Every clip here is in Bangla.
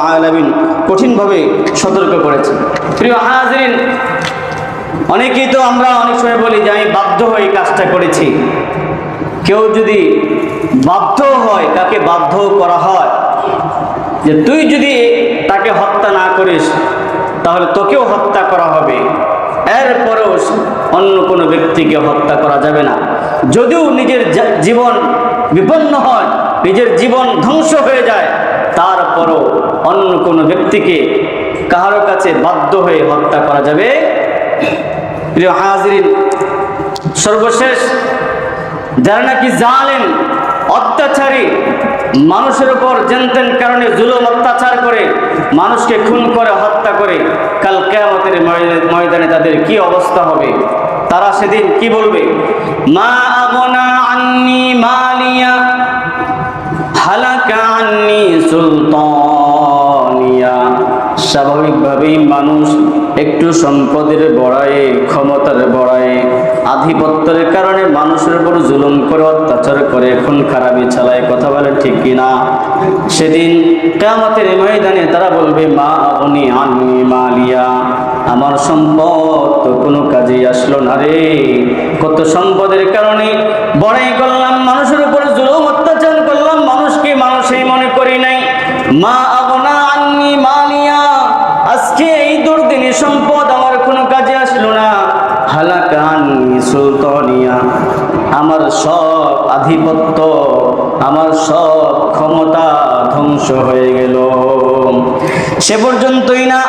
আলামিন কঠিনভাবে সতর্ক করেছে প্রিয় হাজরিন, অনেকেই তো আমরা অনেক সময় বলি যে আমি বাধ্য হয়ে কাজটা করেছি। কেউ যদি বাধ্য হয়, তাকে বাধ্য করা হয়। যে তুই যদি তাকে হত্যা না করিস, তাহলে তোকেও হত্যা করা হবে। এরপরেও অন্য কোনো ব্যক্তিকে হত্যা করা যাবে না। যদিও নিজের জীবন বিপন্ন হয়, নিজের জীবন ধ্বংস হয়ে যায় তারপরও অন্য কোনো ব্যক্তিকে কাহারো কাছে বাধ্য হয়ে হত্যা করা যাবে? প্রিয় হাজরিন, সর্বশেষ, যারা নাকি জালেন অত্যাচারী, মানুষের উপর জেনতেন কারণে জুলুম অত্যাচার করে, মানুষকে খুন করে, হত্যা করে, কাল কেয়ামতের ময়দানে- ময়দানে তাদের কি অবস্থা হবে? তারা সেদিন কি বলবে? মা আগনা আন্নি মালিয়া, হালাকা আন্নি সুলতানিয়া। স্বাভাবিকভাবেই মানুষ একটু সম্পদের বড়ায়ে, ক্ষমতার বড়ায়ে, আধিপত্যের কারণে মানুষের উপর জুলুম করে, অত্যাচার করে, খুন, খারাপি চালায়, কথা বলে ঠিক কিনা সেদিন কেমতের ময়দানে তারা বলবে, মা আপনি আনি মালিয়া, আমার সম্পদ তো কোনো কাজেই আসলো না রে। কত সম্পদের কারণে বড়াই করলাম মা আগনা আন্নি মালিয়া, আজকে এই দুর্দিনী সম্পদ আমার কোনো কাজে আসলো না। হালাকা আন্নি সুলতানিয়া, আমার সব আধিপত্য, আমার সব ক্ষমতা ধ্বংস হয়ে গেল। সে পর্যন্তই না,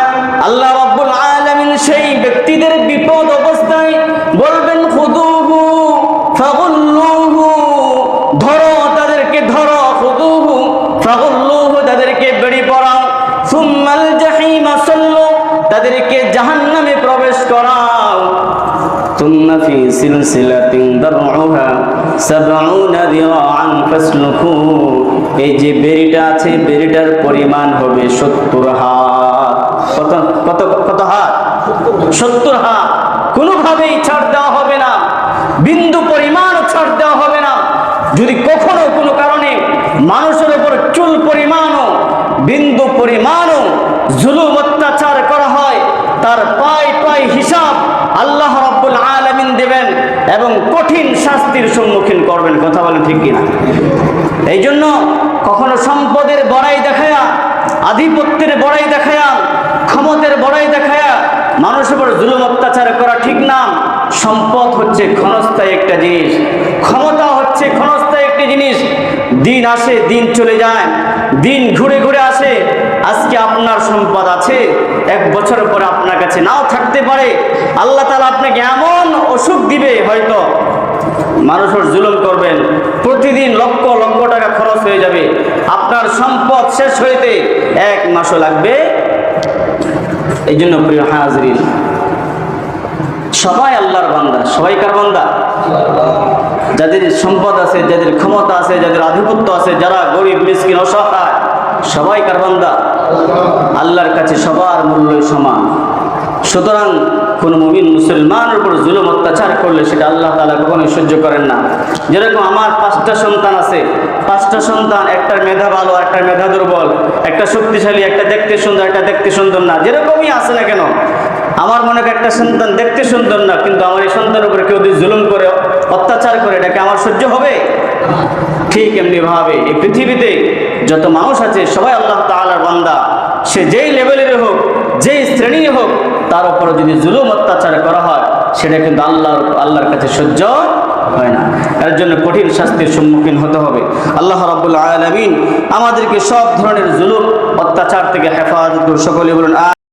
আল্লাহ রাব্বুল আলামিন সেই ব্যক্তিদের বিপদ في سلسلة ذرعها سبعون ذراعا فاسلكوه এই যে বেরিটা আছে বেরিটার পরিমাণ হবে সত্তর হাত কত কত কত হাত সত্তর হাত কোনোভাবেই ছাড় দেওয়া হবে না বিন্দু পরিমাণও ছাড় দেওয়া হবে না যদি কখনো কোনো কারণে মানুষের উপর চুল পরিমাণও বিন্দু পরিমাণও জুলুম এবং কঠিন শাস্তির সম্মুখীন করবেন, কথা বলেন ঠিক কিনা? এই জন্য কখনো সম্পদের বড়াই দেখায়া, আধিপত্যের বড়াই দেখায়া, ক্ষমতের বড়াই দেখায়া মানুষের উপর জুলুম, অত্যাচার করা ঠিক না। সম্পদ হচ্ছে ক্ষণস্থায়ী একটা জিনিস। ক্ষমতা হচ্ছে ক্ষণস্থায়ী একটি জিনিস। দিন আসে, দিন চলে যায়। দিন ঘুরে ঘুরে আসে। আজকে আপনার সম্পদ আছে, এক বছর পরে আপনার কাছে নাও থাকতে পারে। আল্লাহ তালা আপনাকে এমন অসুখ দিবে, হয়তো মানুষের জুলুম করবেন। প্রতিদিন লক্ষ লক্ষ টাকা খরচ হয়ে যাবে। আপনার সম্পদ শেষ হইতে এক মাসও লাগবে। এই জন্য প্রিয় হাজরিন, সবাই আল্লাহর বান্দা। সবাই কার বান্দা? যাদের সম্পদ আছে, যাদের ক্ষমতা আছে, যাদের আধিপত্য আছে, যারা গরিব, মিসকিন, অসহায় সবাই কার বান্দা? আল্লাহর কাছে সবার মূল্য সমান। সুতরাং কোন মুমিন মুসলমানের উপর জুলুম, অত্যাচার করলে সেটা আল্লাহ তালা কখনোই সহ্য করেন না। যেরকম আমার পাঁচটা সন্তান আছে, পাঁচটা সন্তান একটার মেধা ভালো একটার মেধা দুর্বল, একটা শক্তিশালী, একটা দেখতে সুন্দর, একটা দেখতে সুন্দর না। যেরকমই আছে না কেন, আমার মনে হয় একটা সন্তান দেখতে সুন্দর না, কিন্তু আমার এই সন্তানের উপরে কেউ যদি জুলুম করে, অত্যাচার করে, এটাকে আমার সহ্য হবে? ঠিক এমনি ভাবে এই পৃথিবীতে যত মানুষ আছে, সবাই আল্লাহ তালার বান্দা। সে যেই লেভেলের হোক, যেই শ্রেণি হোক, তার উপরে যদি জুলুম অত্যাচার করা হয়, সেটা কিন্তু আল্লাহর আল্লাহর কাছে সহ্য হয় না। এর জন্য কঠিন শাস্তির সম্মুখীন হতে হবে। আল্লাহ রবুল্লা আলমিন আমাদেরকে সব ধরনের জুলুম, অত্যাচার থেকে হেফাজত সকলে বলুন